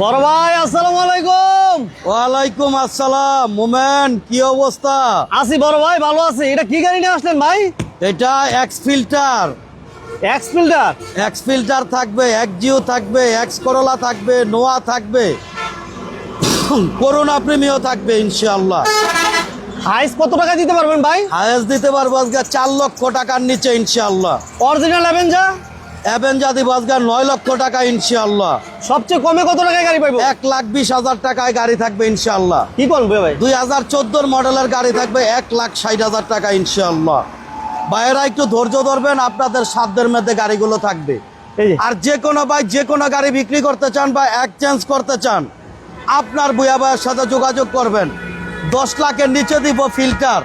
বড় ভাই আসসালামু আলাইকুম। ওয়ালাইকুম আসসালাম। মোমেন কি অবস্থা? আছি বড় ভাই ভালো আছি। এটা কি গাড়ি নিয়ে আসলেন ভাই? এটা X filter X filter X filter থাকবে এক্স জিও থাকবে এক্স করোলা থাকবে নোয়া থাকবে। করোনা প্রেমীও থাকবে ইনশাআল্লাহ। হাইস কত টাকা দিতে পারবেন ভাই? হায়েস্ট দিতে পারব আজকে চার লক্ষ টাকার নিচে ইনশাআল্লাহ। অরিজিনাল অ্যাভেঞ্জা অ্যাভেঞ্জা দিব আজকে নয় লক্ষ টাকা ইনশাআল্লাহ। সবচেয়ে কমে কত টাকায় গাড়ি পাইবো? এক লাখ বিশ হাজার টাকায় গাড়ি থাকবে ইনশাআল্লাহ। কি কোন ভাই? দুই হাজার চোদ্দোর মডেলের গাড়ি থাকবে এক লাখ ষাট হাজার টাকা ইনশাআল্লাহ। বাইরা একটু ধৈর্য ধরবেন আপনাদের সাধ্যের মধ্যে গাড়িগুলো থাকবে। আর যে কোনো ভাই যে কোনো গাড়ি বিক্রি করতে চান বা এক্সচেঞ্জ করতে চান আপনার বুয়া ভাইয়ের সাথে যোগাযোগ করবেন। দশ লাখের নিচে দিব ফিল্টার।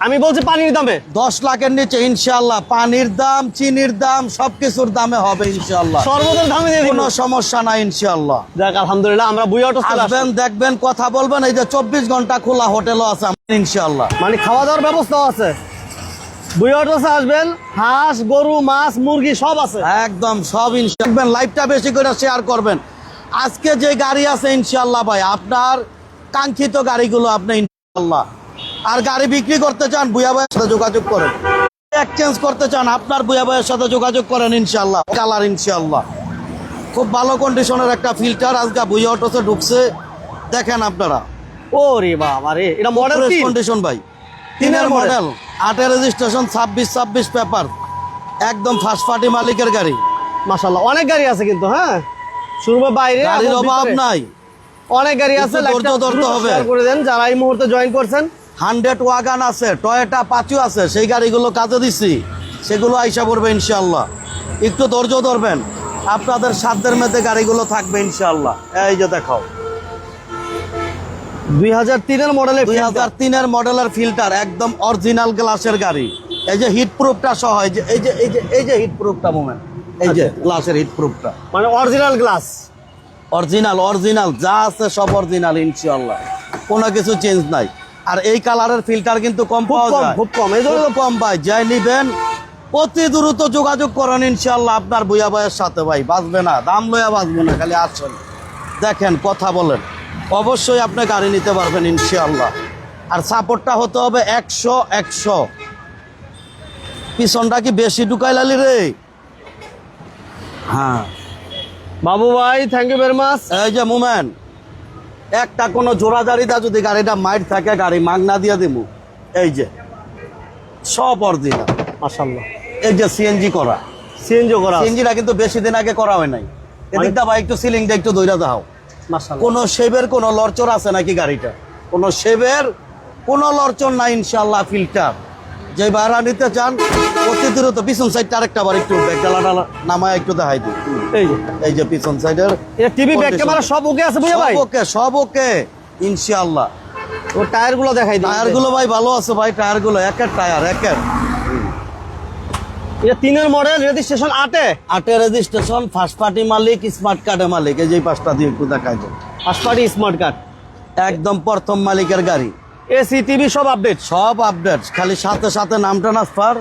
আমি বলছি পানির দামে। দশ লাখের নিচে ইনশাল্লাহ পানির দাম চিনির দাম সবকিছুর দামে হবে ইনশাল্লাহ সর্বদের দামে কোনো সমস্যা নাই ইনশাল্লাহ যাক আলহামদুলিল্লাহ আমরা অটো আসবেন দেখবেন কথা বলবেন এই যে চব্বিশ ঘণ্টা খোলা হোটেলও আছে ইনশাল্লাহ মানে খাওয়া দাওয়ার ব্যবস্থাও আছে। বুই অটোসে আসবেন হাঁস গরু মাছ মুরগি সব আছে। একদম সব ইনশাল্লাহ লাইভটা বেশি করে শেয়ার করবেন। আজকে যে গাড়ি আছে ইনশাল্লাহ ভাই আপনার কাঙ্ক্ষিত গাড়িগুলো আপনি ইনশাল্লাহ আর গাড়ি বিক্রি করতে চান বুয়া ভাইয়ের সাথে যোগাযোগ করেন। এক্সচেঞ্জ করতে চান আপনার বুয়া ভাইয়ের সাথে যোগাযোগ করেন ইনশাল্লাহ কালার ইনশাল্লাহ খুব ভালো কন্ডিশনের একটা ফিল্টার আজকে বুয়া অটোসে ঢুকছে দেখেন আপনারা। ওরে বাবা রে এটা মডেল কন্ডিশন ভাই। তিনের মডেল আটের রেজিস্ট্রেশন ছাব্বিশ ছাব্বিশ পেপার একদম ফার্স্ট পার্টি মালিকের গাড়ি। মাশাআল্লাহ অনেক গাড়ি আছে কিন্তু হ্যাঁ? শুরু বাইরে গাড়ির অভাব নাই। অনেক গাড়ি আছে একটু ধৈর্য লাইভটা ধরতে হবে। করে দেন যারা এই মুহূর্তে জয়েন করছেন হান্ড্রেড ওয়াগান আছে টয়েটা পাচু আছে সেই গাড়িগুলো কাজে দিচ্ছি সেগুলো আইসা পড়বে ইনশাল্লাহ একটু ধৈর্য ধরবেন আপনাদের সাধ্যের মধ্যে গাড়িগুলো থাকবে ইনশাল্লাহ এই যে দেখাও। দুই হাজার তিনের মডেলের দুই হাজার তিনের মডেলের ফিল্টার একদম অরিজিনাল গ্লাসের গাড়ি। এই যে হিট প্রুফটা সহ এই যে এই যে এই যে এই যে হিট প্রুফটা মোমেন্ট এই যে গ্লাসের হিট প্রুফটা মানে অরিজিনাল গ্লাস অরিজিনাল অরিজিনাল যা আছে সব অরিজিনাল ইনশাল্লাহ কোনো কিছু চেঞ্জ নাই। আর এই কালারের ফিল্টার কিন্তু কম খুব পাওয়া কম যায়। খুব কম। এই জন্য কম ভাই যাই নিবেন অতি দ্রুত যোগাযোগ করেন ইনশাল্লাহ আপনার বুয়া ভাইয়ের সাথে ভাই বাঁচবে না দাম লইয়া বাঁচবে না খালি আসছেন দেখেন কথা বলেন। অবশ্যই আপনি গাড়ি নিতে পারবেন ইনশাল্লাহ আর সাপোর্টটা হতে হবে একশো একশো। পিছনটা কি বেশি ঢুকাই লালি রে? হ্যাঁ। বাবু ভাই থ্যাংক ইউ ভেরি মাচ এই যে মুমেন একটা কোনো জোড়াজারিটা যদি গাড়িটা মাইট থাকে গাড়ি মাগনা দিয়ে দিমু। এই যে সব অরিজিনাল মাশাআল্লাহ। এই যে সিএনজি করা। সিএনজি করা সিএনজিটা কিন্তু বেশি দিন আগে করা হয় নাই। এদিকটা ভাই একটু সিলিংটা একটু দইরা দাও। কোনো শেবের কোনো লরচর আছে নাকি গাড়িটা? কোনো শেবের কোনো লরচর নাই ইনশাল্লাহ ফিল্টার যে ভাড়া নিতে চান অতি দ্রুত পিছন সাইডটা আরেকটা আবার একটু ব্যাগডালা নামায় একটু দেখাই দিই। এই যে। এই যে পিছন সাইডের এটা টিভি Condition। ক্যামেরা সব ওকে আছে বুঝা ভাই? ওকে সব ওকে ইনশাআল্লাহ। ও টায়ারগুলো দেখাই দিই। টায়ারগুলো ভাই ভালো আছে ভাই টায়ারগুলো একের টায়ার একের। এটা তিনের মডেল রেজিস্ট্রেশন আটে? আটে রেজিস্ট্রেশন ফার্স্ট পার্টি মালিক স্মার্ট কার্ডের মালিক এই যে পাঁচটা দিয়ে একটু দেখাই দেয় ফার্স্ট পার্টি স্মার্ট কার্ড একদম প্রথম মালিকের গাড়ি। এসি টিভি সব আপডেট সব আপডেট খালি সাথে সাথে নাম ট্রান্সফার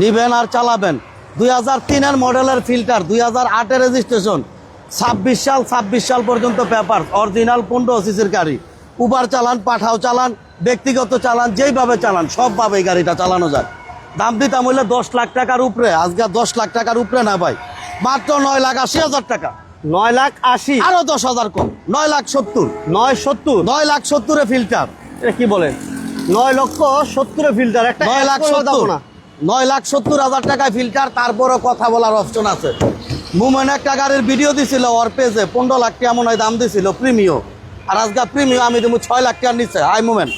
নিবেন আর চালাবেন। দুই হাজার তিনের মডেলের ফিল্টার দুই হাজার আটের রেজিস্ট্রেশন ছাব্বিশ সাল ছাব্বিশ সাল পর্যন্ত পেপার অরিজিনাল পনেরো সিসির গাড়ি। উবার চালান পাঠাও চালান ব্যক্তিগত চালান যেইভাবে চালান সবভাবে এই গাড়িটা চালানো যায়। দাম দিতাম হইলে দশ লাখ টাকার উপরে আজকে দশ লাখ টাকার উপরে না ভাই। মাত্র নয় লাখ আশি হাজার টাকা। নয় লাখ আশি। আরও দশ হাজার কম। নয় লাখ সত্তর। নয় সত্তর। নয় লাখ সত্তরে ফিল্টার এটা কি বলেন? নয় লক্ষ সত্তরে ফিল্টার একটা নয় লাখ সত্তর। না। নয় লাখ সত্তর হাজার টাকায় ফিল্টার তারপরও কথা বলার অপশন আছে। মুমেন একটা গাড়ির ভিডিও দিছিল ওর পেজে পনেরো লাখ টাকা মনে হয় দাম দিছিল প্রিমিও আর আজকে প্রিমিও আমি দেবো ছয় লাখ টাকার নিচে। হাই মুমেন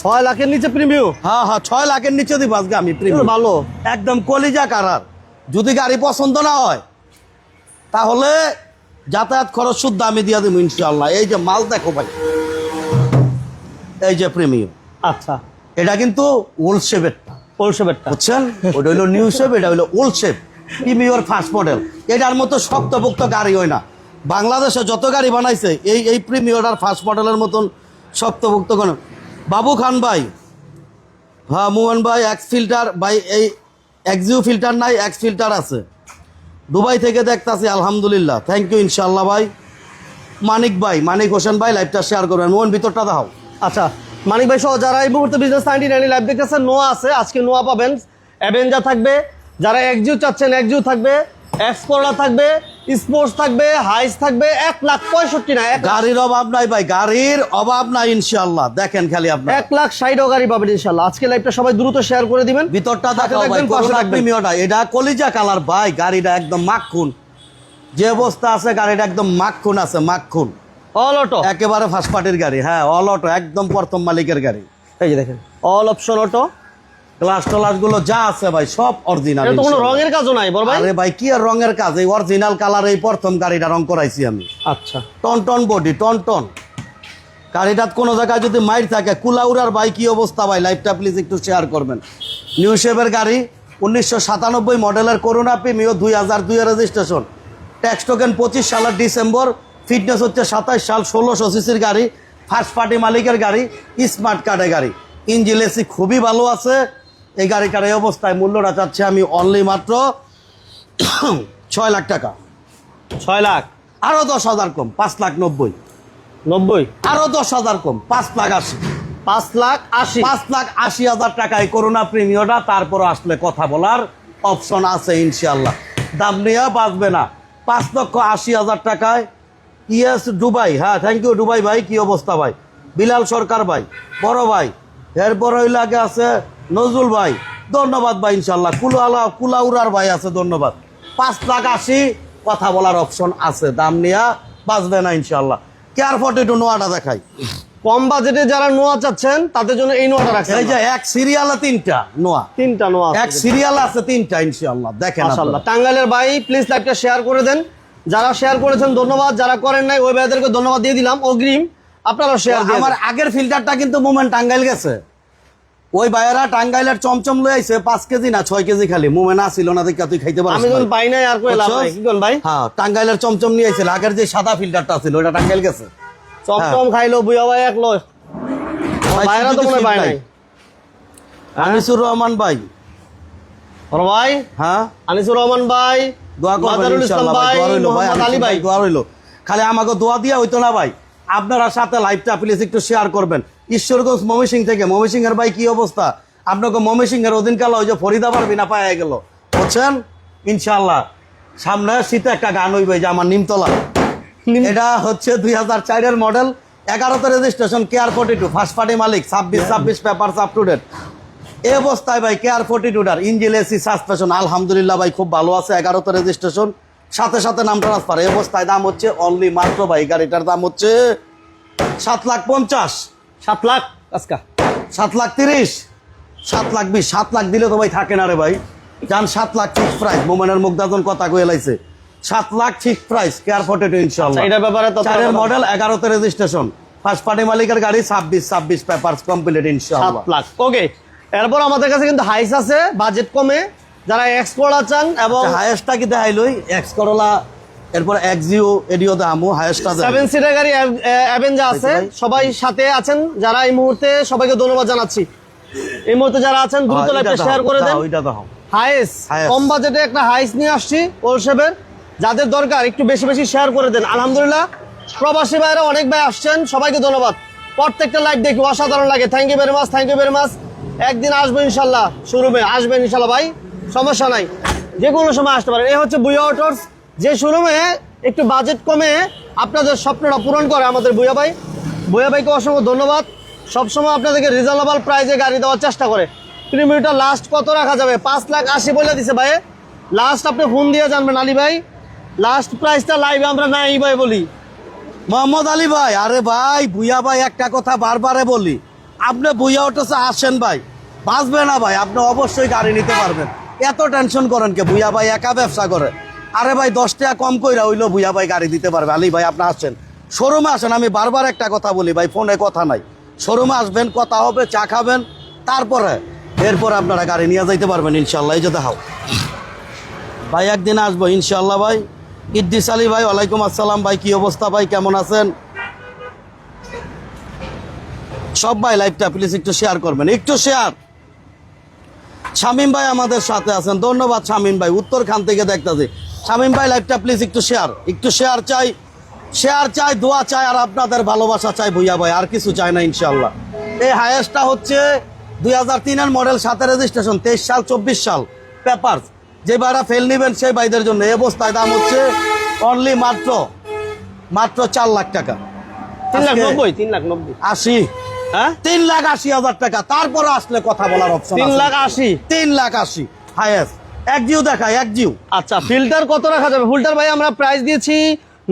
ছয় লাখের নিচে প্রিমিয়াম হ্যাঁ হ্যাঁ ছয় লাখের নিচে দিব আজকে আমি প্রিমিও ভালো। একদম কলিজা কারার। যদি গাড়ি পছন্দ না হয় তাহলে যাতায়াত খরচ শুদ্ধ আমি দিয়ে দেবো ইনশাল্লাহ এই যে মাল দেখো ভাই। এই যে প্রিমিও আচ্ছা। এটা কিন্তু ওল্ড শেপেরটা পৌরসভাটা বুঝছেন? ওটা হলো নিউ শেপ এটা হলো old shape premier first model এটার মতো শক্তপোক্ত গাড়ি হয় না। বাংলাদেশে যত গাড়ি বানাইছে এই এই প্রিমিয়র আর ফার্স্ট মডেলের মতন শক্তপোক্ত কোনো বাবু খান ভাই। হ্যাঁ মোহন ভাই এক্স ফিল্টার ভাই এই এক্সিউ ফিল্টার নাই এক্স ফিল্টার আছে। দুবাই থেকে দেখতাছি আলহামদুলিল্লাহ। থ্যাংক ইউ ইনশাল্লাহ ভাই। মানিক ভাই মানিক হোসেন ভাই লাইভটা শেয়ার করবেন। মোহন ভিতরটা দাও। আচ্ছা মানিক ভাই সহ যারা এই মুহূর্তে বিজনেস নাইনটি নাইন লাইভ দেখতেছেন নোয়া আছে আজকে নোয়া পাবেন। অ্যাভেঞ্জার থাকবে যারা একজিউ চাচ্ছেন একজিউ থাকবে এক্সপোর্টার থাকবে স্পোর্টস থাকবে হাইস থাকবে এক লাখ পঁয়ষট্টি না গাড়ির অভাব নাই ভাই গাড়ির অভাব নাই ইনশাল্লাহ দেখেন খালি আপনার। এক লাখ ষাটও গাড়ি পাবেন ইনশাল্লাহ আজকে লাইভটা সবাই দ্রুত শেয়ার করে দিবেন। ভিতরটা। প্রিমিয়রটা এটা কলিজা কালার ভাই গাড়িটা একদম মাখুন। যে অবস্থা আছে গাড়িটা একদম মাখুন আছে মাখুন। অল অটো একেবারে ফার্স্ট পার্টির গাড়ি হ্যাঁ অল অটো একদম প্রথম মালিকের গাড়ি। এই যে দেখেন। অল অপশন অটো গ্লাস টলাসগুলো যা আছে ভাই সব অরিজিনাল এটা কোনো রঙের কাজও নাই বড় ভাই? আরে ভাই কি আর রঙের কাজ? এই অরিজিনাল কালার এই প্রথম গাড়িটা রং করাইছি আমি। আচ্ছা। টন টন বডি টন টন। গাড়িটাত কোনো জায়গায় যদি মাইর থাকে কুলাউরার ভাই কি অবস্থা ভাই? লাইফটা প্লিজ একটু শেয়ার করবেন। নিউ শেপের গাড়ি উনিশশো সাতানব্বই মডেলের করোনা প্রিমিও দুই হাজার দুইয়ের রেজিস্ট্রেশন ট্যাক্স টোকেন পঁচিশ সালের ডিসেম্বর ফিটনেস হচ্ছে সাতাশ সাল ষোলোশো সিসির গাড়ি ফার্স্ট পার্টি মালিকের গাড়ি স্মার্ট কার্ডের গাড়ি। ইঞ্জিন এসি খুবই ভালো আছে। এই গাড়িটার এই অবস্থায় মূল্যটা চাচ্ছি আমি অনলি মাত্র ছয় লাখ টাকা। ছয় লাখ? আরও দশ হাজার কম পাঁচ লাখ নব্বই। নব্বই? আরও দশ হাজার কম পাঁচ লাখ আশি। পাঁচ লাখ আশি? পাঁচ লাখ আশি হাজার টাকায় করোনা প্রিমিয়টা তারপর আসলে কথা বলার অপশন আছে ইনশাল্লাহ দাম নিয়ে বাঁচবে না। পাঁচ লক্ষ আশি হাজার টাকায় ইয়েস দুবাই হ্যাঁ থ্যাংক ইউ দুবাই ভাই কি অবস্থা ভাই? বিলাল সরকার ভাই বড় ভাই। এরপর ওই লাগে আছে নজরুল ভাই। ধন্যবাদ ভাই ইনশাল্লাহ কুলালা কুলাউরার ভাই আছে ধন্যবাদ। পাঁচ লাখ আশি কথা বলার অপশন আছে। দাম নিয়ে বাঁচবে না ইনশাল্লাহ কেয়ার ফর্টি টু নোয়াটা দেখাই। কম বাজেটে যারা নোয়া চাচ্ছেন তাদের জন্য এই নোয়াটা রাখছেন এই যে এক সিরিয়ালে তিনটা নোয়া। তিনটা নোয়া এক সিরিয়াল আছে তিনটা ইনশাআল্লাহ। দেখেন মাশাআল্লাহ। টাঙ্গাইলের ভাই প্লিজ লাইভটা শেয়ার করে দেন। যারা শেয়ার করেছেন ধন্যবাদ। যারা করেন নাই ওই ভাইদেরকে ধন্যবাদ দিয়ে দিলাম। অগ্রিম আপনারা শেয়ার আমার আগের ফিল্টারটা কিন্তু মুমেন্ট টাঙ্গাইল গেছে। ওই ভাইয়েরা টাঙ্গাইলের চমচম লই আইছে পাঁচ কেজি না ছয় কেজি খালি। মুমেন্ট আসিল না দেখা তুই খাইতে পারিস আমি যখন পাই নাই আর কই লাভ নাই? কি কোন ভাই? হ্যাঁ টাঙ্গাইলের চমচম নিয়ে আইছিল। আগের যে সাদা ফিল্টারটা ছিল ওটা টাঙ্গাইল গেছে। চমচম খাইলো বুয়া ভাই এক লয়। ভাইরা তো মনে পাই নাই। আনিসুর রহমান ভাই। বড় ভাই। হ্যাঁ? আনিসুর রহমান ভাই দোয়া করবেন মাজারুল ইনশাআল্লাহ ভাই ভাই দোয়া রইল ভাই আলী ভাই ভাই। দোয়া রইল। খালি আমাকে দোয়া দিয়া হইতো না ভাই। আপনারা সাথে লাইভটা প্লিজ একটু শেয়ার করবেন। ঈশ্বরগঞ্জ মমিসিং থেকে। মমিসিং এর ভাই কি অবস্থা? আপনাকে মমিসিং এর ওদিন কাল ওই যে ফরিদাবার বিনা পায়ে গেল। বুঝছেন? ইনশাআল্লাহ। সামনে শীতে একটা গান হইবে যে আমার নিমতলা। এটা হচ্ছে দুই হাজার চারের মডেল এগারোতে registration care forty two first party মালিক ছাব্বিশ ছাব্বিশ পেপার আপ টু ডেট এই অবস্থায় ভাই কেয়ার ফোর্টি টুটার ইঞ্জিল এসি সাসপেশন আলহামদুলিল্লাহ ভাই খুব ভালো আছে। এগারোতে রেজিস্ট্রেশন সাথে সাথে নাম ট্রান্সফার এই অবস্থায় দাম হচ্ছে অনলি মাত্র ভাই গাড়িটার দাম হচ্ছে সাত লাখ পঞ্চাশ। সাত লাখ? আজকা। সাত লাখ তিরিশ। সাত লাখ বিশ। সাত লাখ দিলে তো ভাই থাকে না রে ভাই। যান সাত লাখ ফিক্স প্রাইস মোমেনের মুগ্ধাজন কথা কয়ে লাইছে। সাত lakh fix price care forty two ইনশাল্লাহ এটার ব্যাপারে চারের মডেল এগারোতে রেজিস্ট্রেশন ফার্স্ট পার্টি মালিকের গাড়ি ছাব্বিশ ছাব্বিশ পেপার কমপ্লিট সাত ইনশাল্লাহ লাখ। ওকে এরপর আমাদের কাছে কিন্তু হাইস আছে বাজেট কমে। যারা এক্সপোর্ট চান এবং হায়েস্টটা কি দেখাইলই এক্স করলা এরপর এক্সিও এডিও দামও হায়েস্টটা সেভেন সিটার গাড়ি অ্যাভেঞ্জা আছে। সবাই সাথে আছেন যারা এই মুহূর্তে সবাইকে ধন্যবাদ জানাচ্ছি। এই মুহূর্তে যারা আছেন দ্রুত লাইভটা শেয়ার করে দেন। ওইটা দাও হাইস কম বাজেটে একটা হাইস নিয়ে আসছি ওলসেপের যাদের দরকার একটু বেশি বেশি শেয়ার করে দেন। আলহামদুলিল্লাহ প্রবাসী ভাইরা অনেক ভাই আসছেন সবাইকে ধন্যবাদ। প্রত্যেকটা লাইভ দেখি অসাধারণ লাগে। Thank you very much thank you very much একদিন আসব ইনশাল্লাহ, শুরুমে। আসবেন ইনশাল্লাহ ভাই, সমস্যা নাই। যে কোনো সময় আসতে পারেন। এই হচ্ছে বুয়া অটোর্স যে শোরুমে একটু বাজেট কমে আপনাদের স্বপ্নটা পূরণ করে আমাদের বুয়া ভাই। বুয়া ভাইকে অসংখ্য ধন্যবাদ। সবসময় আপনাদেরকে রিজনেবল প্রাইজে গাড়ি দেওয়ার চেষ্টা করে। কিলোমিটার লাস্ট কত রাখা যাবে? পাঁচ লাখ আশি বলে দিছে ভাই। লাস্ট আপনি ফোন দিয়ে জানবেন আলী ভাই। লাস্ট প্রাইসটা লাইভে আমরা নাই ভাই বলি। মোহাম্মদ আলী ভাই, আরে ভাই ভুইয়া ভাই একটা কথা বারবারে বলি। আপনি ভুইয়া অটোসে আসেন ভাই। বাঁচবে না ভাই, আপনি অবশ্যই গাড়ি নিতে পারবেন। এত টেনশন করেন কে? ভুইয়া ভাই একা ব্যবসা করে। আরে ভাই, দশ টাকা কম কইরা হইল ভুইয়া ভাই গাড়ি দিতে পারবে। আলী ভাই, আপনি আসেন। শোরুমে আসেন, আমি বারবার একটা কথা বলি ভাই, ফোনে কথা নাই। শোরুমে আসবেন, কথা হবে, চা খাবেন, তারপরে, এরপর আপনারা গাড়ি নিয়ে যাইতে পারবেন ইনশাল্লাহ এই যে দেখাও। ভাই, একদিন আসব ইনশাল্লাহ ভাই। ইদ্দিস আলী ভাই, ওয়ালাইকুম আসসালাম ভাই, কি অবস্থা ভাই? কেমন আছেন? সব ভাই লাইভটা প্লিজ একটু শেয়ার করবেন একটু শেয়ার শামিম ভাই আমাদের সাথে আছেন ধন্যবাদ শামিম ভাই উত্তরখান থেকে দেখতেছি। শামিম ভাই লাইভটা প্লিজ একটু শেয়ার একটু শেয়ার চাই শেয়ার চাই দোয়া চাই আর আপনাদের ভালোবাসা চাই ভুইয়া ভাই আর কিছু চাই না ইনশাল্লাহ এই হায়েস্টটা হচ্ছে দুই হাজার তিনের মডেল সাথে রেজিস্ট্রেশন তেইশ সাল চব্বিশ সাল পেপার যে ভাইরা ফেল নিবেন সেই ভাইদের জন্য এই অবস্থায় দাম হচ্ছে অনলি মাত্র মাত্র চার লাখ টাকা। তিন লাখ নব্বই তিন লাখ নব্বই। আশি। তিন লাখ আশি হাজার টাকা। তারপরে আসলে কথা বলার অপশন তিন লাখ আশি? তিন লাখ আশি। হায়েস্ট এক জিও দেখায় এক জিও। আচ্ছা ফিল্টার কত রাখা যাবে? ফিল্টার ভাই আমরা প্রাইস দিয়েছি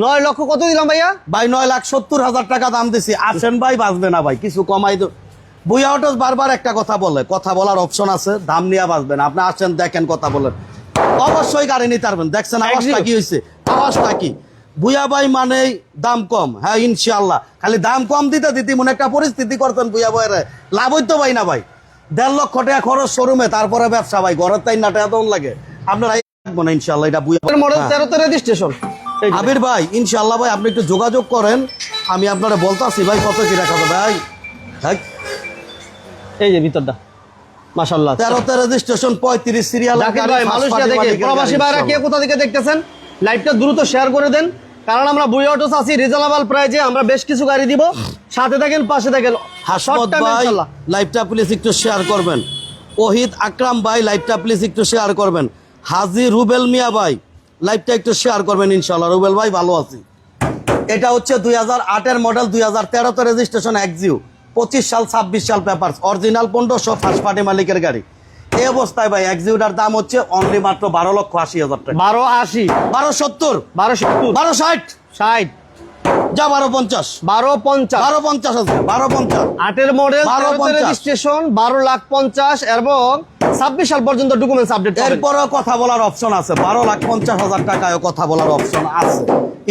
নয় লক্ষ কত দিলাম ভাইয়া? ভাই নয় লাখ সত্তর হাজার টাকা দাম দিছি। আসেন ভাই বাঁচবে না ভাই কিছু কমাই দো বুয়া অটোস বারবার একটা কথা বলে কথা বলার অপশন আছে দাম নিয়ে বাঁচবেন আপনি আসেন দেখেন কথা বলেন। অবশ্যই গাড়ি নিতে পারবেন। দেখছেন আওয়াজটা কি হয়েছে আওয়াজটা কি? বুয়া ভাই মানেই দাম কম। হ্যাঁ ইনশাল্লাহ খালি দাম কম দিতে দিতে মনে একটা পরিস্থিতি করতেন বুয়া ভাইয়ের লাভ হইতো ভাই না ভাই। দেড় লক্ষ টাকা খরচ শোরুমে তারপরে ব্যবসা ভাই ঘরের তাই না টাকা তখন লাগে। আপনারা রাখব না ইনশাল্লাহ এটা বুয়া মডেল হ্যাঁ। তেরোতে রেজিস্ট্রেশন আবির ভাই ইনশাল্লাহ ভাই আপনি একটু যোগাযোগ করেন। আমি আপনারা বলতাছি ভাই কত কি রাখা ভাই? হ্যাঁ এই যে ভিতরটা। মাশাল্লাহ তেরোতে রেজিস্ট্রেশন পঁয়ত্রিশ সিরিয়াল জাকির মালয়েশিয়া থেকে প্রবাসী ভাইরা কে কোথা থেকে দেখতেছেন? লাইভটা দ্রুত শেয়ার করে দেন। কারণ আমরা বুই অটোস আছি রিজনেবল প্রাইজে আমরা বেশ কিছু গাড়ি দিব। সাথে থাকেন পাশে থাকেন। হাসমত ভাই। লাইভটা প্লিজ একটু শেয়ার করবেন। ওহিদ আকরাম ভাই লাইভটা প্লিজ একটু শেয়ার করবেন। হাজি রুবেল মিয়া ভাই লাইভটা একটু শেয়ার করবেন ইনশাল্লাহ। রুবেল ভাই ভালো আছি। এটা হচ্ছে দুই হাজার আটের মডেল দুই হাজার তেরোতে রেজিস্ট্রেশন একজিউ পঁচিশ সাল ছাব্বিশ সাল পেপার অরিজিনাল পনেরোশো ফার্স্ট পার্টি মালিকের গাড়ি। এই অবস্থায় ভাই একজিউটার দাম হচ্ছে অনলি মাত্র বারো লক্ষ আশি হাজার টাকা। বারো আশি। বারো সত্তর। বারো সত্তর। বারো ষাট। ষাট। যা বারো পঞ্চাশ। বারো পঞ্চাশ। বারো পঞ্চাশ আছে। বারো পঞ্চাশ। আটের মডেল বারো রেজিস্ট্রেশন বারো লাখ পঞ্চাশ এবং ছাব্বিশ সাল পর্যন্ত ডকুমেন্টস আপডেট এরপরেও কথা বলার অপশন আছে। বারো লাখ পঞ্চাশ হাজার টাকায় কথা বলার অপশন আছে।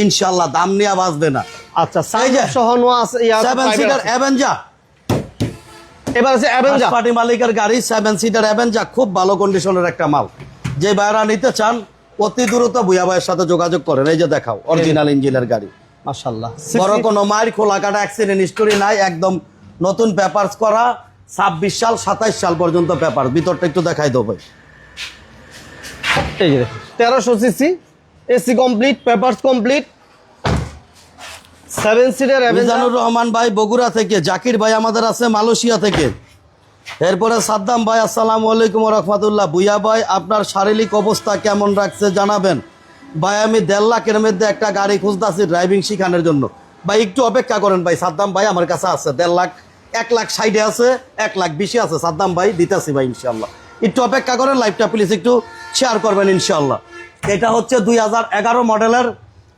ইনশাল্লাহ দাম নিয়ে বাঁচবে না। আচ্ছা সাইজ সহ নোয়া আছে সেভেন সিটার আছে। এবার আছে অ্যাভেঞ্জা পার্টি মালিকের গাড়ি সেভেন সিটার অ্যাভেঞ্জা খুব ভালো কন্ডিশনের একটা মাল। যে ভাইরা নিতে চান অতি দ্রুত ভুয়া ভাইয়ের সাথে যোগাযোগ করেন। এই যে দেখাও অরিজিনাল ইঞ্জিনের গাড়ি। মাশাআল্লাহ। বড় কোনো মায়ের খোলা কাটা অ্যাক্সিডেন্ট হিস্টোরি নাই একদম নতুন পেপারস করা ছাব্বিশ সাল সাতাইশ সাল পর্যন্ত পেপার ভিতরটা একটু দেখাই দেবো এই যে তেরোশো CC AC complete papers complete seven সিটের মিজানুর রহমান ভাই বগুড়া থেকে, জাকির ভাই আমাদের আছে মালয়েশিয়া থেকে। এরপরে সাদ্দাম ভাই, আসসালামু আলাইকুম রহমতুল্লাহ। বুয়া ভাই, আপনার শারীরিক অবস্থা কেমন রাখছে জানাবেন? ভাই, আমি দেড় লাখের মধ্যে একটা গাড়ি খুঁজতেছি ড্রাইভিং শিখানোর জন্য। ভাই, একটু অপেক্ষা করেন ভাই, সাদ্দাম ভাই আমার কাছে আছে। দেড় লাখ, এক লাখ সাইডে আছে, এক লাখ বেশি আছে। সাদ্দাম ভাই, দিতেছি ভাই ইনশাল্লাহ একটু অপেক্ষা করেন লাইভটা প্লিজ একটু শেয়ার করবেন ইনশাল্লাহ এটা হচ্ছে দুই হাজার এগারো মডেলের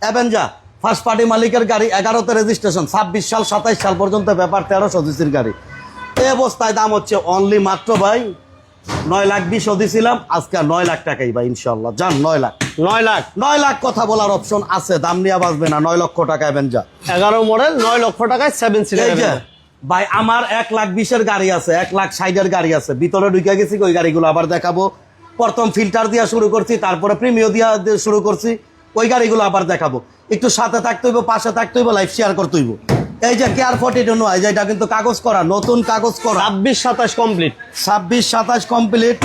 অ্যাভেঞ্জা ফার্স্ট পার্টি মালিকের গাড়ি এগারোতে রেজিস্ট্রেশন ছাব্বিশ সাল সাতাইশ সাল পর্যন্ত ব্যাপার তেরোশো সিসির গাড়ি। এই অবস্থায় দাম হচ্ছে অনলি মাত্র ভাই নয় লাখ বিশ দিছিলাম আজকে নয় লাখ টাকাই ভাই ইনশাল্লাহ যান নয় লাখ। নয় লাখ। নয় লাখ কথা বলার অপশন আছে দাম নিয়ে বাঁচবে না নয় লক্ষ টাকায় টাকা যা এগারো মডেল নয় লক্ষ টাকায় সেভেন যে ভাই আমার এক লাখ বিশের গাড়ি আছে এক লাখ ষাটের গাড়ি আছে। ভিতরে ঢুকে গেছি ওই গাড়িগুলো আবার দেখাবো। প্রথম ফিল্টার দিয়া শুরু করছি তারপরে প্রিমিয় দিয়ে শুরু করছি। ওই গাড়িগুলো আবার দেখাবো। একটু সাথে থাকতে হইব পাশে থাকতে হইব লাইফ শেয়ার করতে হইব। এই যে কেয়ার ফর্টি টু নয় যেটা কিন্তু কাগজ করা নতুন কাগজ করা। ছাব্বিশ সাতাশ কমপ্লিট ছাব্বিশ সাতাশ কমপ্লিট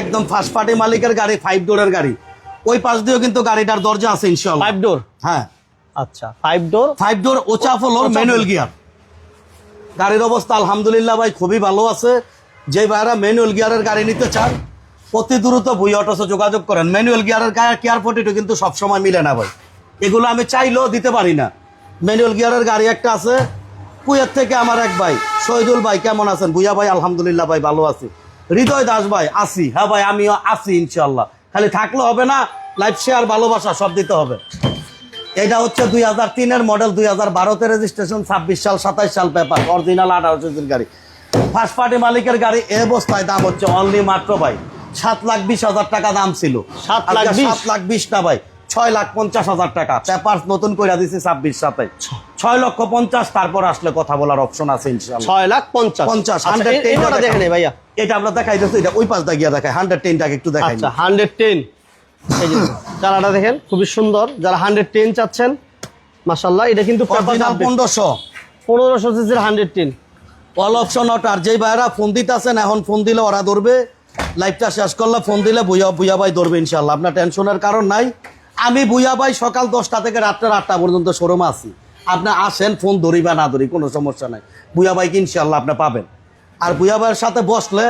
একদম ফার্স্ট পার্টি মালিকের গাড়ি ফাইভ ডোরের গাড়ি। ওই পাশ দিয়েও কিন্তু গাড়িটার দরজা আছে ইনশাল্লাহ ফাইভ ডোর হ্যাঁ। আচ্ছা ফাইভ ডোর ফাইভ ডোর ওচা ফলোর ওচা ম্যানুয়াল গিয়ার গাড়ির অবস্থা আলহামদুলিল্লাহ ভাই খুবই ভালো আছে। যে ভাইরা ম্যানুয়াল গিয়ারের গাড়ি নিতে চান অতি দ্রুত বুই অটোসে যোগাযোগ করেন। ম্যানুয়াল গিয়ারের গায়ে কেয়ার ফোর্টিটা কিন্তু সবসময় মিলে না ভাই। এগুলো আমি চাইলেও দিতে পারি না। ম্যানুয়াল গিয়ারের গাড়ি একটা আছে। কুয়েত থেকে আমার এক ভাই শহীদুল ভাই, কেমন আছেন? ভুইয়া ভাই, আলহামদুলিল্লাহ ভাই, ভালো আছি। হৃদয় দাস ভাই, আসি। হ্যাঁ ভাই, আমিও আছি ইনশাল্লাহ খালি থাকলে হবে না লাইফ শেয়ার ভালোবাসা, সব দিতে হবে। এটা হচ্ছে দুই হাজার তিনের মডেল দুই হাজার বারোতে রেজিস্ট্রেশন ছাব্বিশ সাল, সাতাইশ সাল পেপার অরিজিনাল আঠারো গাড়ি। ফার্স্ট পার্টি মালিকের গাড়ি এ অবস্থায়, দাম হচ্ছে অনলি মাত্র ভাই সাত লাখ বিশ হাজার টাকা দাম ছিল। সাত লাখ? সাত লাখ বিশ না ভাই ছয় লাখ পঞ্চাশ হাজার টাকা। পেপার নতুন করে দিছি ছাব্বিশ সাতাইশ ছয় লক্ষ পঞ্চাশ তারপর আসলে কথা বলার অপশন আছে ছয় লাখ পঞ্চাশ? পঞ্চাশ আচ্ছা, ভাইয়া। এটা আমরা দেখাই দিচ্ছি এটা ওই পাশ গিয়ে দেখায় হান্ড্রেড টেন টাকা একটু দেখাই। হান্ড্রেড টেন চালাটা দেখেন খুবই সুন্দর। যারা হান্ড্রেড টেন চাচ্ছেন মাসাল্লাহ এটা কিন্তু পনেরোশো। পনেরোশো সিসির হান্ড্রেড টেন অল অপশন অটার যেই ভাইরা ফোন দিতেছেন এখন ফোন দিলে ওরা ধরবে লাইভটা শেষ করলে ফোন দিলে বুয়া বুয়া ভাই ধরবে ইনশাল্লাহ আপনার টেনশনের কারণ নাই। আমি বুয়া ভাই সকাল দশটা থেকে রাত্রে আটটা পর্যন্ত শোরুমে আছি। আপনি আসেন ফোন ধরি বা না ধরি, কোনো সমস্যা নাই। বুয়া ভাইকে ইনশাল্লাহ আপনি পাবেন। আর বুয়া ভাইয়ের সাথে বসলে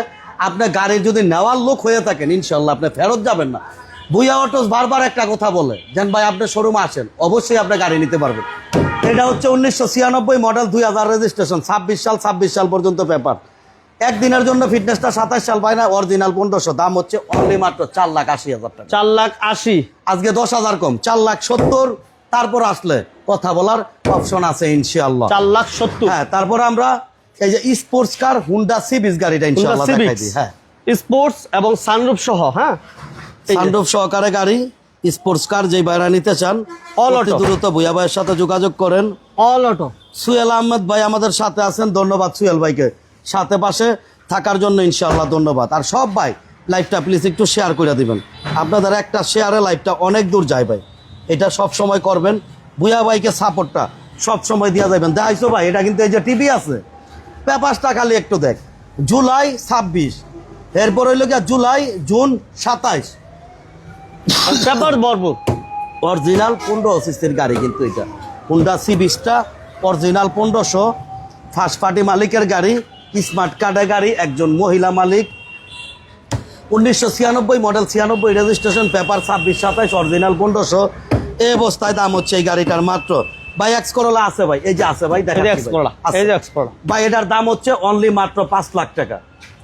আপনি গাড়ির যদি নেওয়ার লোক হয়ে থাকেন ইনশাল্লাহ আপনি ফেরত যাবেন না। বুয়া অটোস বারবার একটা কথা বলে যেন ভাই, আপনি শোরুমে আসেন, অবশ্যই আপনি গাড়ি নিতে পারবেন। এটা হচ্ছে উনিশশো ছিয়ানব্বই মডেল দুই হাজার রেজিস্ট্রেশন ছাব্বিশ সাল ছাব্বিশ সাল পর্যন্ত পেপার একদিনের জন্য ফিটনেসটা সাতাশ সাল পায় না অরিজিনাল পনেরোশো। দাম হচ্ছে অনলি মাত্র চার লাখ আশি হাজার টাকা। চার লাখ আশি। আজকে দশ হাজার কম চার লাখ সত্তর তারপর আসলে কথা বলার অপশন আছে ইনশাআল্লাহ। চার লাখ সত্তর। হ্যাঁ তারপর আমরা এই যে স্পোর্টস কার হুন্ডা সিবিস গাড়িটা ইনশাআল্লাহ দেখাই দিই হ্যাঁ। স্পোর্টস এবং সানরুফ সহ হ্যাঁ? সানরুফ সহকারে গাড়ি স্পোর্টস কার যে বাইরা নিতে চান অল অটো দ্রুত ভুয়া ভাইয়ের সাথে যোগাযোগ করেন। অল অটো সুয়েল আহমেদ ভাই আমাদের সাথে আছেন ধন্যবাদ সুয়েল ভাইকে। সাথে পাশে থাকার জন্য ইনশাআল্লাহ ধন্যবাদ। আর সব ভাই লাইভটা প্লিজ একটু শেয়ার করে দিবেন। আপনাদের একটা শেয়ারে লাইভটা অনেক দূর যায় ভাই। এটা সব সময় করবেন। বুয়া ভাইকে সাপোর্টটা সব সময় দেওয়া যাবেন দেখাইছো ভাই এটা কিন্তু এই যে টিভি আছে। পেপারসটা খালি একটু দেখ। জুলাই ছাব্বিশ। এরপর হইল গিয়া জুলাই জুন সাতাইশ। পেপার ভরপুর। অরিজিনাল পনেরো সিসির গাড়ি কিন্তু এটা। হুন্ডা সি বিশটা অরিজিনাল পনেরোশো। ফার্স্ট পার্টি মালিকের গাড়ি। স্মার্ট কার্ডের গাড়ি একজন মহিলা মালিক। উনিশশো ছিয়ানব্বই মডেল ছিয়ানব্বই রেজিস্ট্রেশন পেপার ছাব্বিশ সাতাইশ অরিজিনাল পনেরোশো। এই অবস্থায় দাম হচ্ছে এই গাড়িটার মাত্র। ভাই এক্স করলা আছে ভাই এই যে আছে ভাই ভাই। এটার দাম হচ্ছে অনলি মাত্র পাঁচ লাখ টাকা।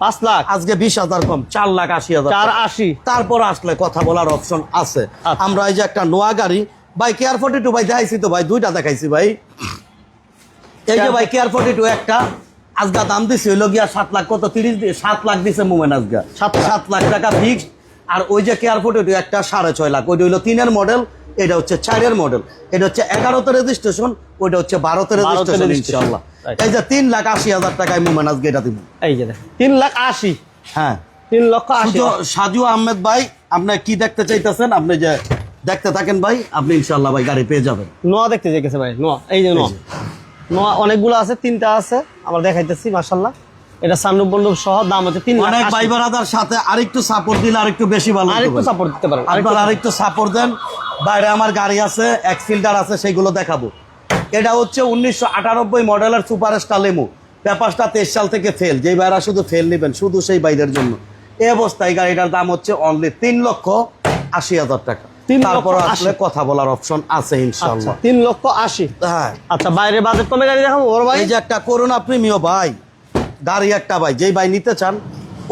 পাঁচ লাখ? আজকে বিশ হাজার কম চার লাখ আশি হাজার চার আশি। তারপর আসলে কথা বলার অপশন আছে। আচ্ছা। আমরা এই যে একটা নোয়া গাড়ি ভাই কেয়ার ফোর্টি টু ভাই দেখাইছি তো ভাই দুইটা দেখাইছি ভাই। এই যে ভাই কেয়ার ফোর্টি টু একটা। আজগা দাম দিছে হইল গিয়া সাত লাখ কত? তিরিশ দিয়ে সাত লাখ দিছে মোমেন আজগা। সাত সাত লাখ টাকা ফিক্স আর ওই যে কেয়ার ফোর্টি টু একটা সাড়ে ছয় লাখ। ওইটা হইল তিনের মডেল এটা হচ্ছে চারের মডেল এটা হচ্ছে এগারোতে রেজিস্ট্রেশন ওইটা হচ্ছে বারোতে রেজিস্ট্রেশন ইনশাল্লাহ এই যে তিন লাখ আশি হাজার টাকায় মোমেন আজকে এটা দিব। এই যে তিন লাখ আশি। হ্যাঁ। তিন লক্ষ আশি সাজু- আহমেদ ভাই আপনি কি দেখতে চাইতেছেন? আপনি যে দেখতে থাকেন ভাই আপনি ইনশাল্লাহ ভাই গাড়ি পেয়ে যাবেন। নোয়া দেখতে গেছে ভাই নোয়া। এই যে নোয়া। নোয়া অনেকগুলো আছে তিনটা আছে। আমরা দেখাইতেছি মার্শাল্লাহ এটা সানরুফ বন্ধু সহ দাম হচ্ছে তিন অনেক আশি। ভাই বোনাদার সাথে আরেকটু সাপোর্ট দিলে আরেকটু বেশি ভালো আরেকটু সাপোর্ট দিতে পারেন আপনার আরেকটু সাপোর্ট দেন। বাইরে আমার গাড়ি আছে এক্স ফিল্টার আছে সেগুলো দেখাবো। এটা হচ্ছে উনিশশো আটানব্বই মডেলের সুপার স্টার লেমু। পেপারসটা তেইশ সাল থেকে ফেল যেই ভাইরা শুধু ফেল নেবেন শুধু সেই বাইদের জন্য। এই অবস্থায় গাড়িটার দাম হচ্ছে অনলি তিন লক্ষ আশি হাজার টাকা। তারপর। আসলে কথা বলার অপশন আছে আচ্ছা, তিন লক্ষ আশি। হ্যাঁ। আচ্ছা বাইরে বাজেট কমে গাড়ি দেখাবো ওর ভাই? এই যে একটা করোনা প্রিমিয় ভাই গাড়ি একটা ভাই যেই ভাই নিতে চান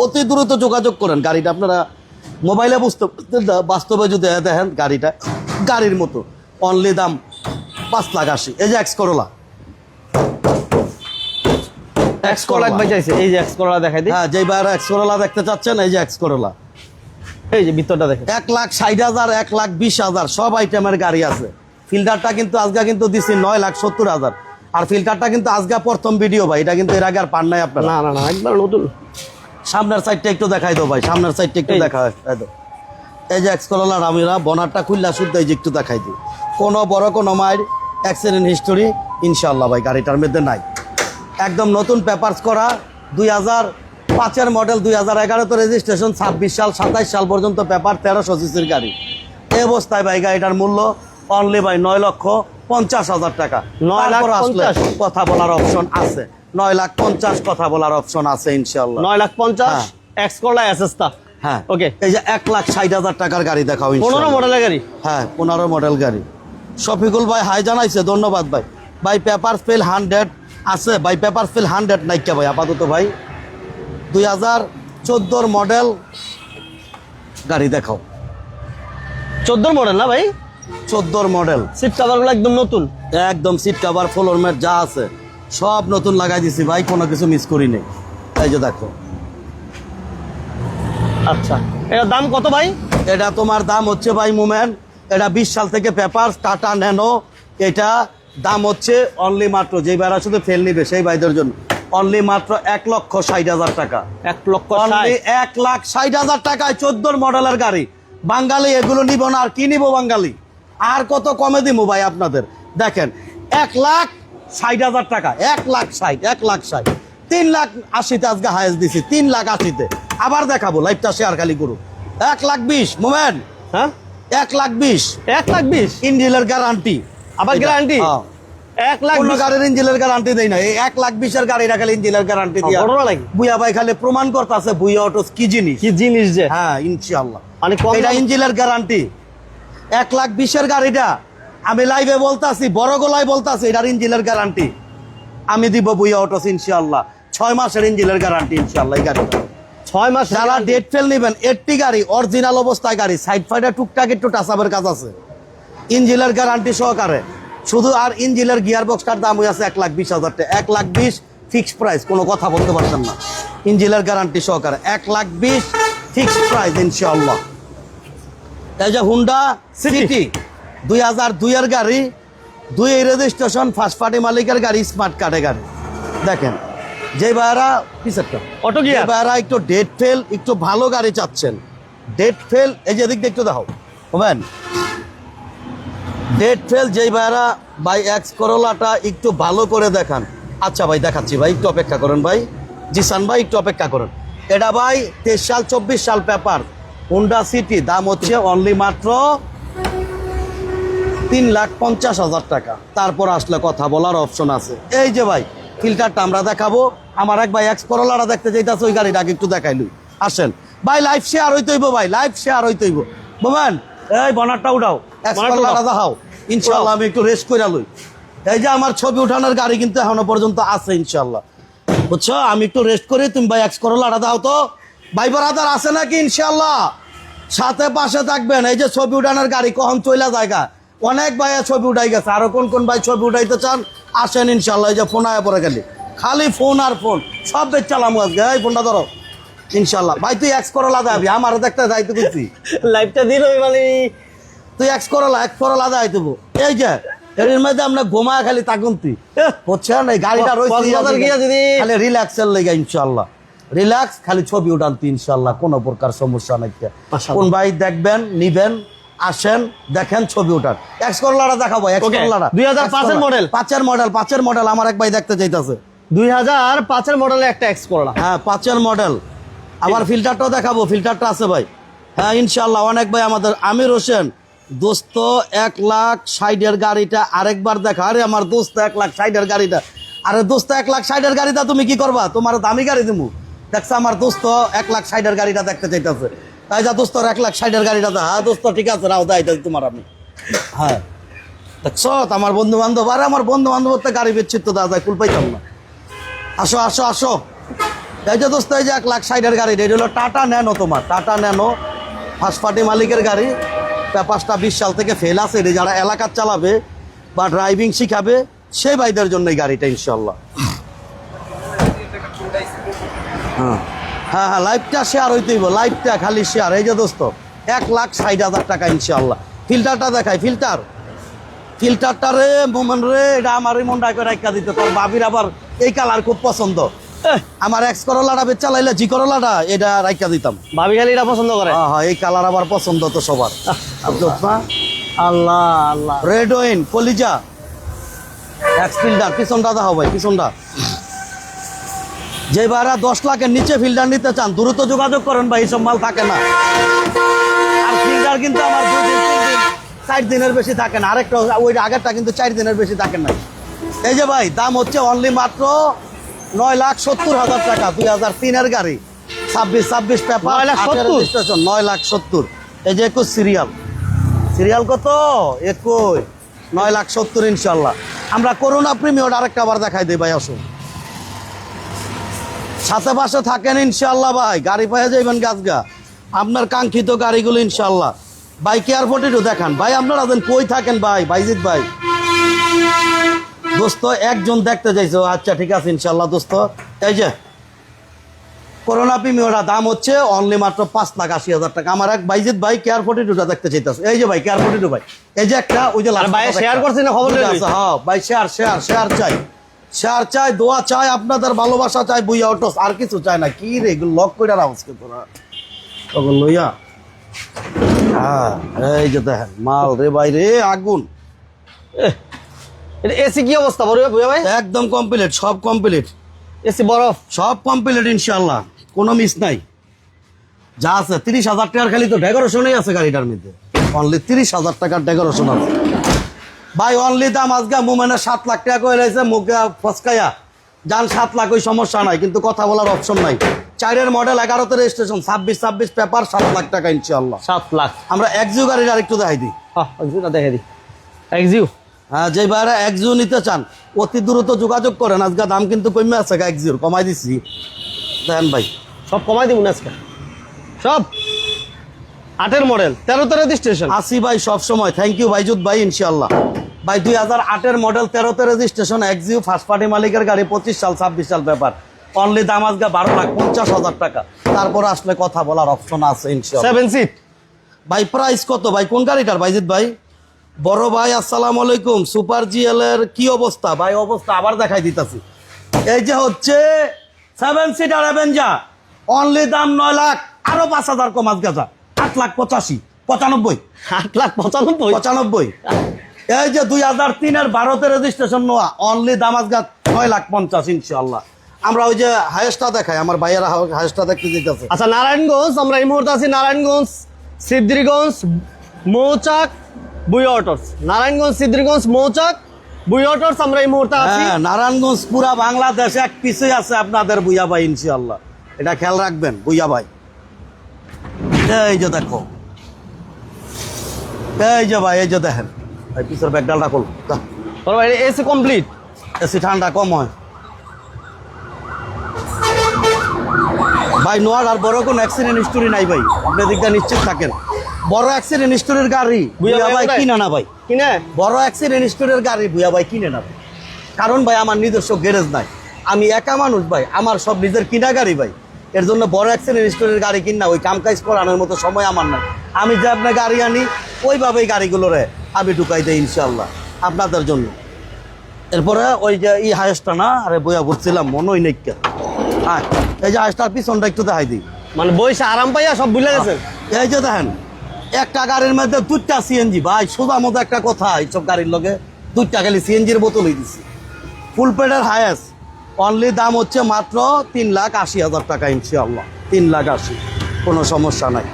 অতি দ্রুত যোগাযোগ করেন গাড়িটা। আপনারা মোবাইলে বুঝতে বাস্তবে যদি দেখেন গাড়িটা গাড়ির মতো অনলি দাম পাঁচ লাখ আশি। এই যে এক্স করোলা এক্স করলা ভাই চাইছে এই যে এক্স করলা দেখাই দিই। হ্যাঁ যেই ভাইরা এক্স করোলা দেখতে চাচ্ছেন এই যে এক্স করোলা এই যে ভিতরটা দেখেন এক লাখ ষাট হাজার এক লাখ বিশ হাজার সব আইটেমের গাড়ি আছে। ফিল্টারটা কিন্তু আজকে কিন্তু দিছি নয় লাখ সত্তর হাজার। আর ফিল্টারটা কিন্তু আজকে প্রথম ভিডিও ভাই এটা কিন্তু এর আগে আর পান নাই আপনারা। না না না একবার নতুন। সামনের সাইডটা একটু দেখাই দাও ভাই সামনের সাইডটা একটু। দেখা দাও। এই যে এক্সকলার আমিরা বনারটা খুললা শুদ্ধ এই যে একটু দেখাই দিই। কোনো বড় কোনো মায়ের অ্যাক্সিডেন্ট হিস্টোরি ইনশাল্লাহ ভাই গাড়িটার মধ্যে নাই। একদম নতুন পেপারস করা দুই হাজার পাঁচের মডেল দুই হাজার এগারোতে রেজিস্ট্রেশন ছাব্বিশ সাল সাতাইশ সাল পর্যন্ত পেপার তেরোশো সিসির গাড়ি। এই অবস্থায় ভাই গাড়িটার মূল্য অনলি ভাই নয় লক্ষ পঞ্চাশ হাজার টাকা। নয় লাখ আসলে কথা বলার অপশন আছে। নয় লাখ পঞ্চাশ কথা বলার অপশন আছে ইনশাল্লাহ নয় লাখ পঞ্চাশ হ্যাঁ। এক্স করলা এসএসটা হ্যাঁ। ওকে এই যে এক লাখ ষাট হাজার টাকার গাড়ি দেখাও পনেরো মডেলের গাড়ি? হ্যাঁ পনেরো মডেল গাড়ি। শফিকুল ভাই হাই জানাইছে ধন্যবাদ ভাই। ভাই পেপার ফিল হান্ড্রেড আছে। ভাই পেপার ফিল হান্ড্রেড নাইকা ভাই আপাতত ভাই। দুই হাজার চোদ্দোর মডেল গাড়ি দেখাও। চোদ্দোর মডেল না ভাই? চোদ্দোর মডেল। সিট কাভারগুলো একদম নতুন? একদম সিট কাভার ফ্লোর ম্যাট যা আছে সব নতুন লাগাই দিছি ভাই কোনো কিছু মিস করি নেই। এই যে দেখো। আচ্ছা এটার দাম কত ভাই? এটা তোমার দাম হচ্ছে ভাই মুমেন এটা বিশ সাল থেকে পেপার টাটা ন্যানো এটা দাম হচ্ছে অনলি মাত্র যেই বেড়া শুধু ফেল নিবে সেই ভাইদের জন্য। অনলি মাত্র এক লক্ষ ষাট হাজার টাকা। এক লক্ষ অনলি এক লাখ ষাট হাজার টাকায় চোদ্দোর মডেলের গাড়ি। বাঙালি এগুলো নিব না আর কি নিব বাঙালি? আর কত কমে দিব ভাই আপনাদের? দেখেন এক লাখ ষাট হাজার টাকা এক লাখ ষাট এক লাখ ষাট। তিন লাখ আশিতে আজকে হায়েস্ট দিছি তিন লাখ আশিতে। আবার দেখাবো লাইভটা শেয়ার খালি করুন এক লাখ বিশ মোমেন্ট হ্যাঁ? এক লাখ বিশ। এক লাখ বিশ? ইঞ্জিনের গ্যারান্টি আবার গ্যারান্টি এক লাখ কোন গাড়ির ইঞ্জিনের গ্যারান্টি দেয় না। এই এক লাখ বিশের গাড়িটা খালি ইঞ্জিনের গ্যারান্টি দিয়া। ঘটনা নাকি? বুয়া ভাই খালি প্রমাণ করতেছে বুয়া অটোস কি জিনিস। কি জিনিস যে? হ্যাঁ ইনশাআল্লাহ। মানে কম এটা ইঞ্জিনের গ্যারান্টি এক লাখ বিশের গাড়িটা আমি লাইভে বলতাছি বড় গলায় বলতাছি এটার ইঞ্জিনের গ্যারান্টি আমি দিব বুয়া অটোস ইনশাআল্লাহ। ছয় মাসের ইঞ্জিনের গ্যারান্টি ইনশাআল্লাহ এই গাড়িটা ছয় মাস যারা ডেট ফেল নেবেন এইটটি গাড়ি অরিজিনাল অবস্থায় গাড়ি সাইড ফাইডে টুকটাক একটু টাসাবের কাজ আছে। ইঞ্জিনের গ্যারান্টি সহকারে। শুধু আর ইঞ্জিনের গিয়ার বক্সটার দাম হয়ে আছে এক লাখ বিশ হাজার টাকা। এক লাখ বিশ ফিক্সড প্রাইস কোনো কথা বলতে পারছেন না। ইঞ্জিনের গ্যারান্টি সহকারে। এক লাখ বিশ ফিক্সড প্রাইস ইনশাআল্লাহ। এই যে হুন্ডা সিটি দুই হাজার দুইয়ের গাড়ি দুই রেজিস্ট্রেশন ফার্স্ট পার্টি মালিকের গাড়ি স্মার্ট কার্ডে গাড়ি। দেখেন যে ভাইয়ারা পিসেরটা অটো গিয়ার ভাইয়ারা একটু ডেট ফেল একটু ভালো গাড়ি চাচ্ছেন ডেট ফেল এই যে এদিক দিয়ে একটু দেখো বুঝবেন ডেট ফেল যেই ভাইয়ারা বাই এক্স করোলাটা একটু ভালো করে দেখান। আচ্ছা ভাই, দেখাচ্ছি ভাই, একটু অপেক্ষা করেন ভাই। জিসান ভাই, একটু অপেক্ষা করেন। এটা ভাই, তেইশ সাল, চব্বিশ সাল পেপার। হুন্ডা সিটি দাম হচ্ছে অনলি মাত্র তিন লাখ পঞ্চাশ হাজার টাকা। তারপর আসলে কথা বলার অপশন আছে। এই যে ভাই ফিল্টারটা আমরা দেখাবো। আমার এক ভাই এক্স করোলাটা দেখতে চাইতেছে ওই গাড়িটা আগে একটু দেখাইলু আসেন। ভাই লাইভ শেয়ার হইতেইব ভাই লাইভ শেয়ার হইতেইব বুঝবেন এই বনারটা উঠাও। এক্স বনারটা করোলাটা ইনশাল্লাহ আমি একটু রেস্ট করে লই। এই যে আমার ছবি উঠানোর গাড়ি কিন্তু এখনও পর্যন্ত আছে ইনশাল্লাহ বুঝছ? আমি একটু রেস্ট করি তুমি ভাই এক্স করোলাটা দাও তো। ভাই বারাদার আছে নাকি ইনশাল্লাহ সাথে পাশে থাকবেন। এই যে ছবি উঠানোর গাড়ি কখন চইলা জায়গা অনেক ভাইয়া ছবি উঠাই গেছে। আরও কোন কোন ভাই ছবি উঠাইতে চান আসেন ইনশাল্লাহ এই যে ফোন আয়া পরে খালি খালি ফোন আর ফোন সব বেচ চালাম আজকে। এই ফোনটা ধরো। ইনশাল্লাহ ভাই তুই এক্স করোলা যাবি আমার দেখতে যাইতে লাইফটা দিন ওই মানে তুই এক্স করলা এক করলা দেয় দেবো। এই যে এর মধ্যে আমরা ঘুমা খালি তাকুন তুই বুঝছেন এই গাড়িটা রয়েছে খালি রিল্যাক্সের লেগে ইনশাল্লাহ রিল্যাক্স খালি ছবি উঠান তুই ইনশাল্লাহ কোনো প্রকার সমস্যা নাই। কোন ভাই দেখবেন নিবেন আসেন দেখেন ছবি উঠান। এক্স করলাটা দেখাবো এক্স করলাটা 2005 এর model। পাঁচের মডেল পাঁচের মডেল আমার এক ভাই দেখতে চাইতেছে। দুই হাজার পাঁচের মডেলে একটা এক্স করলাম হ্যাঁ পাঁচের মডেল আবার ফিল্টারটাও দেখাবো ফিল্টারটা আছে ভাই। হ্যাঁ ইনশাল্লাহ অনেক ভাই আমাদের আমির হোসেন দোস্ত, এক লাখ ষাটের গাড়িটা আরেকবার দেখা। আরে আমার দোস্ত, এক লাখ ষাটের গাড়িটা। আরে দোস্ত, এক লাখ ষাটের গাড়িটা তুমি কি করবা? তোমার দামি গাড়ি দিমু। দেখছ আমার দোস্ত, এক লাখ ষাটের গাড়িটা দেখতে চাইতেছে। তাই যা দোস্ত এক লাখ ষাটের গাড়িটা হ্যাঁ দোস্ত, ঠিক আছে, রাও তাই তোমার আমি। হ্যাঁ। দেখছ আমার বন্ধু বান্ধব আরে আমার বন্ধু তো গাড়ি বেচছিত তো দাদা কুল পাইতাম না। আসো আসো আসো। এই যে দোস্ত, এই যে এক লাখ ষাটের গাড়ি এটা হলো টাটা ন্যানো তোমার, টাটা ন্যানো ফার্স্ট পার্টি মালিকের গাড়ি। পেপারসটা বিশ সাল থেকে ফেল আছে। রে যারা এলাকার চালাবে বা ড্রাইভিং শিখাবে, সেই ভাইদের জন্য এই গাড়িটা ইনশাল্লাহ হ্যাঁ। হ্যাঁ হ্যাঁ লাইভটা শেয়ার হইতেইব লাইভটা খালি শেয়ার এই যে দোস্ত, এক লাখ ষাট হাজার টাকা ইনশাল্লাহ ফিল্টারটা দেখাই ফিল্টার ফিল্টারটা রে মোমেন রে, এটা আমারই মনটা করে রাখা দিতে। তোর বাবির আবার এই কালার খুব পছন্দ। আমার এক্স করলাটা বেচ চালাইলে জি করলাটা এটা রাখা দিতাম। ভাবি খালি এটা পছন্দ করে। হ্যাঁ হ্যাঁ এই কালার আমার পছন্দ তো সবার। আল্লাহ আল্লাহ। রেড ওইন কলিজা। এক্স ফিল্ডার পিছনটা দাও ভাই পিছনটা। যে ভাইরা দশ লাখের নিচে ফিল্ডার নিতে চান দ্রুত যোগাযোগ করেন ভাই এইসব মাল থাকে না। আর ফিল্ডার কিন্তু আমার দুই দিন তিন দিন চার দিনের বেশি থাকে না। আরেকটা ওই আগেরটা কিন্তু চার দিনের বেশি থাকে না। এই যে ভাই দাম হচ্ছে অনলি মাত্র নয় লাখ সত্তর হাজার টাকা দুই হাজার তিনের গাড়ি। ছাব্বিশ ছাব্বিশ পেপার নয় লাখ সত্তর? স্টেশন নয় লাখ সত্তর। এই যে একুশ সিরিয়াল। সিরিয়াল কত? একই নয় লাখ সত্তর ইনশাল্লাহ আমরা করোনা প্রিমিয়র আরেকটা আবার দেখাই দিই ভাই আসুন। সাথে পাশে থাকেন ইনশাল্লাহ ভাই। গাড়ি পায়ে যাইবেন গাছগা। আপনার কাঙ্ক্ষিত গাড়িগুলো ইনশাল্লাহ ভাই কেয়ার দেখান। ভাই আপনারা দেন কই থাকেন ভাই? বাইজিৎ ভাই। দোস্ত একজন দেখতে চাইছো। আচ্ছা ঠিক আছে ইনশাল্লাহ দোস্ত। এই যে করোনা প্রিমিয়রটা দাম হচ্ছে অনলি মাত্র পাঁচ লাখ আশি হাজার টাকা। আমার এক বাইজিৎ ভাই কেয়ার ফোর্টি টুটা দেখতে চাইতেছে। এই যে ভাই কেয়ার ফোর্টি টু ভাই। এই যে একটা ওই যে ভাই একটা। করছে না খবর? আছে, হ্যাঁ ভাই শেয়ার শেয়ার শেয়ার চাই। শেয়ার চাই দোয়া চাই আপনাদের ভালোবাসা চাই বুইয়া অটোস আর কিছু চাই না। কি রে এগুলো লক করে রাখছে তোরা? তখন লইয়া। হ্যাঁ এই যে দেখেন মাল রে ভাই রে আগুন। এটা এসি কি অবস্থা বড় বুঝা ভাই? একদম কমপ্লিট সব কমপ্লিট এসি বরফ। সব কমপ্লিট ইনশাল্লাহ কোনো মিস নাই। যা আছে তিরিশ হাজার টাকার খালি তো ডেকোরেশনই আছে গাড়িটার মধ্যে। অনলি তিরিশ হাজার টাকার ডেকোরেশন আছে। ভাই অনলি দাম আজকে মুমেনের সাত লাখ টাকা করে রয়েছে মুখে ফসকাইয়া যান সাত লাখ ওই সমস্যা নাই কিন্তু কথা বলার অপশন নাই। চারের মডেল এগারোতে রেজিস্ট্রেশন ছাব্বিশ ছাব্বিশ পেপার সাত লাখ টাকা ইনশাল্লাহ সাত লাখ। আমরা একজিও গাড়ির আরেকটু দেখাই দিই। হ্যাঁ এক্সিউটা দেখে দিই। এক্সিউ হ্যাঁ যে ভাইরা একজিও নিতে চান অতি দ্রুত যোগাযোগ করেন। আজকে দাম কিন্তু কমে আছে একজিওর কমাই দিচ্ছি দেখেন ভাই সব কমাই দিব আজকে? সব? আটের মডেল তেরোতে রেজিস্ট্রেশন আসি ভাই সব সময়। থ্যাংক ইউ ভাইজুদ ভাই ইনশাল্লাহ ভাই দুই হাজার আটের মডেল তেরোতে রেজিস্ট্রেশন এক্সিউ ফার্স্ট পার্টি মালিকের গাড়ি পঁচিশ সাল ছাব্বিশ সাল ব্যাপার। অনলি দাম আজকে বারো লাখ পঞ্চাশ হাজার টাকা। তারপর আসলে কথা বলার অপশন আছে ইনশাল্লাহ সেভেন সিট ভাই প্রাইস কত? ভাই কোন গাড়িটার ভাইজিৎ ভাই? বড় ভাই আসসালাম আলাইকুম। সুপার জিএল এর কি অবস্থা? ভাই অবস্থা আবার দেখাই দিতাছি। এই যে হচ্ছে সেভেন সিটার অ্যাভেঞ্জা অনলি দাম নয় লাখ আরও পাঁচ হাজার কম আজকে যা। আট লাখ পঁচাশি পঁচানব্বই। আট লাখ পঁচানব্বই? পঁচানব্বই। এই যে দুই হাজার তিনের ভারতের রেজিস্ট্রেশন নেওয়া অনলি দাম আজকে ছয় লাখ পঞ্চাশ ইনশাল্লাহ আমরা ওই যে হায়েস্টটা দেখাই আমার ভাইয়েরা হায়েস্টটা দেখতে যেতেছে আচ্ছা নারায়ণগঞ্জ আমরা এই মুহূর্তে আছি নারায়ণগঞ্জ সিদ্ধিরগঞ্জ মৌচাক বুই অটোস নারায়ণগঞ্জ সিদ্ধিরগঞ্জ মৌচাক বুই অটোস আমরা এই মুহূর্তে আছি। হ্যাঁ নারায়ণগঞ্জ পুরা বাংলাদেশ এক পিছে আছে আপনাদের বুইয়া ভাই ইনশাল্লাহ এটা খেয়াল রাখবেন বুইয়া ভাই। এই যে দেখো। এই যে ভাই এই যে দেখেন। এই পিছের ব্যাগডালটা খোল। বড় ভাই এসি কমপ্লিট এসি ঠান্ডা কম হয়। ভাই নোয়ার আর বড় কোনো অ্যাক্সিডেন্ট হিস্টোরি নাই ভাই। আপনি দিকটা নিশ্চিত থাকেন। বড় অ্যাক্সিডেন্ট হিস্টোরির গাড়ি বুইয়া ভাই ভাই কিনে না ভাই। কিনে? বড় অ্যাক্সিডেন্ট স্টোরের গাড়ি ভুয়া ভাই কিনে না কারণ ভাই আমার নিজস্ব গ্যারেজ নাই। আমি একা মানুষ ভাই আমার সব নিজের কিনা গাড়ি ভাই। এর জন্য বড় অ্যাক্সিডেন্ট স্টোরের গাড়ি কিনা ওই কাম কাজ করানোর মতো সময় আমার নাই। আমি যে আপনার গাড়ি আনি ওইভাবেই গাড়িগুলোরে আমি ঢুকাই দেই ইনশাল্লাহ আপনাদের জন্য। এরপরে ওই যে ই হায়েসটা না আরে বইয়া ঘুরছিলাম মনে হয় নাকি হ্যাঁ এই যে হায়েসটার পিছনটা একটু দেখাই দিই। মানে বইসে আরাম পাইয়া সব ভুলে গেছেন এই যে দেখেন একটা গাড়ির মধ্যে দুইটা সিএনজি ভাই, সোজা মতো একটা কথা, এইসব গাড়ির লগে দুইটা খালি সিএনজির বোতলই দিছি। ফুল প্লেটের হায়েস্ট অনলি দাম হচ্ছে মাত্র তিন লাখ আশি হাজার টাকা, ইনশাআল্লাহ। তিন লাখ আশি। কোনো সমস্যা নাই।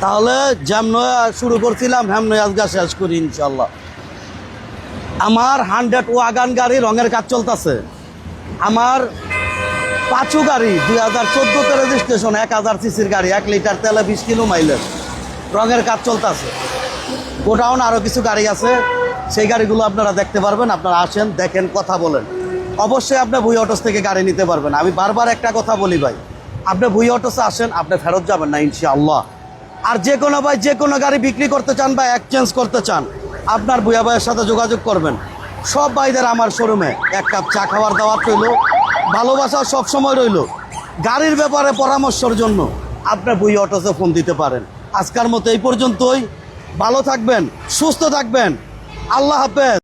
তাহলে যেমন শুরু করছিলাম হেমন আজকে শেষ করি ইনশাল্লাহ আমার হান্ড্রেড ওয়াগান গাড়ি রঙের কাজ চলতেছে। আমার পাঁচু গাড়ি, দুই হাজার চোদ্দোতে রেজিস্ট্রেশন এক হাজার সিসির গাড়ি, এক লিটার তেলে বিশ কিলো মাইলেজ রঙের কাজ চলতেছে। গোডাউন আরও কিছু গাড়ি আছে। সেই গাড়িগুলো আপনারা দেখতে পারবেন, আপনারা আসেন, দেখেন, কথা বলেন। অবশ্যই আপনি ভুই অটোস থেকে গাড়ি নিতে পারবেন। আমি বারবার একটা কথা বলি ভাই, আপনি ভুই অটোসে আসেন, আপনি ফেরত যাবেন না, ইনশাআল্লাহ। আর যে কোনো ভাই, যে কোনো গাড়ি বিক্রি করতে চান বা এক্সচেঞ্জ করতে চান, আপনার ভুয়া ভাইয়ের সাথে যোগাযোগ করবেন। সব ভাইদের আমার শোরুমে এক কাপ চা খাওয়ার দাওয়াত রইল। ভালোবাসা সবসময় রইল। গাড়ির ব্যাপারে পরামর্শের জন্য আপনার বই অটোসে ফোন দিতে পারেন। আজকার মতো এই পর্যন্তই। ভালো থাকবেন, সুস্থ থাকবেন। আল্লাহ হাফেজ।